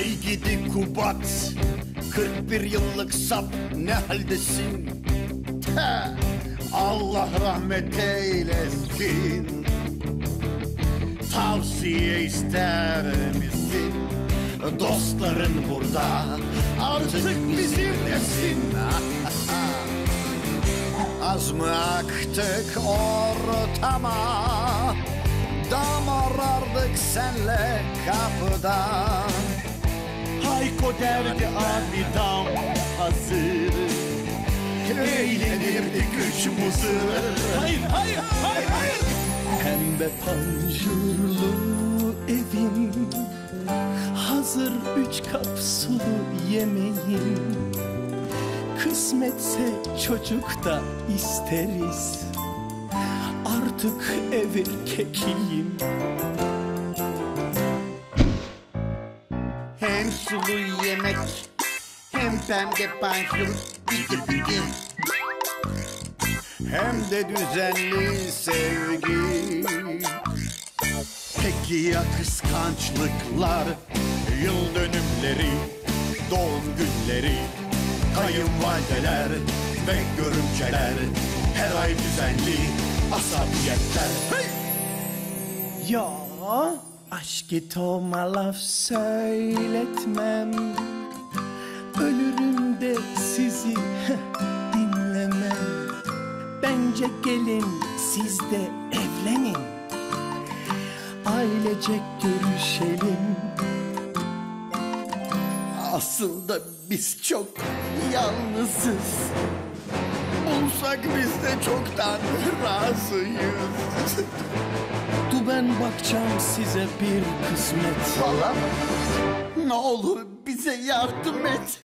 Hey gidi Kubat 41 yıllık sap ne haldesin? Te, Allah rahmet eylesin Tavsiye ister misin? Dostların burada artık bizimlesin Az mı aktık ortama Damarardık senle kapıda Hayko derdi anidam hazır. Eğlenirdik üç muzır Hayır hayır hayır hayır. Pembe panjurlu evin Hazır üç kap sulu yemeğin Kısmetse çocuk da isteriz. Artık ev erkekiyim Sulu yemek. Hem pembe panjur Bidi bidi Hem de düzenli sevgi. Peki ya kıskançlıklar? Yıl dönümleri Doğum günleri Kayınvalideler Ve görümceler. Her ay düzenli Asabiyetler. Hey! Ya aşk itoma laf söyletmem. Ölürüm de sizi dinlemem. Bence gelin siz de evlenin. Ailecek görüşelim. Aslında biz çok yalnızız. Bulsak biz de çoktan razıyız ben bakacağım size bir kısmet? Valla ne olur bize yardım et